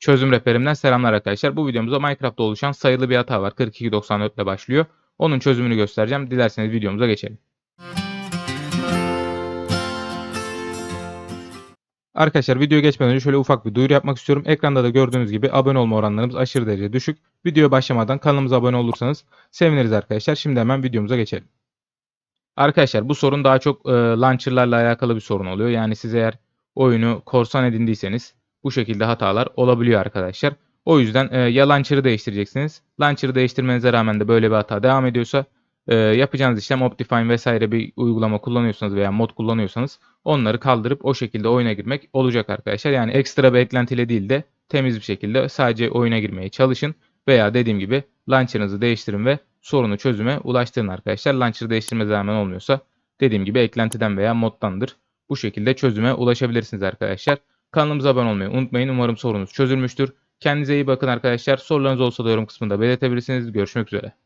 Çözüm rehberimden selamlar arkadaşlar. Bu videomuzda Minecraft'ta oluşan sayılı bir hata var. 4294 ile başlıyor. Onun çözümünü göstereceğim. Dilerseniz videomuza geçelim. Arkadaşlar videoya geçmeden önce şöyle ufak bir duyuru yapmak istiyorum. Ekranda da gördüğünüz gibi abone olma oranlarımız aşırı derece düşük. Videoya başlamadan kanalımıza abone olursanız seviniriz arkadaşlar. Şimdi hemen videomuza geçelim. Arkadaşlar bu sorun daha çok e, launcher'larla alakalı bir sorun oluyor. Yani siz eğer oyunu korsan edindiyseniz bu şekilde hatalar olabiliyor arkadaşlar. O yüzden e, ya launcher'ı değiştireceksiniz. Launcher'ı değiştirmenize rağmen de böyle bir hata devam ediyorsa e, yapacağınız işlem Optifine vesaire bir uygulama kullanıyorsanız veya mod kullanıyorsanız onları kaldırıp o şekilde oyuna girmek olacak arkadaşlar. Yani ekstra bir eklentiyle değil de temiz bir şekilde sadece oyuna girmeye çalışın veya dediğim gibi launcher'ınızı değiştirin ve sorunu çözüme ulaştırın arkadaşlar. Launcher'ı değiştirmenize rağmen olmuyorsa dediğim gibi eklentiden veya moddandır. Bu şekilde çözüme ulaşabilirsiniz arkadaşlar. Kanalımıza abone olmayı unutmayın. Umarım sorunuz çözülmüştür. Kendinize iyi bakın arkadaşlar. Sorularınız olsa da yorum kısmında belirtebilirsiniz. Görüşmek üzere.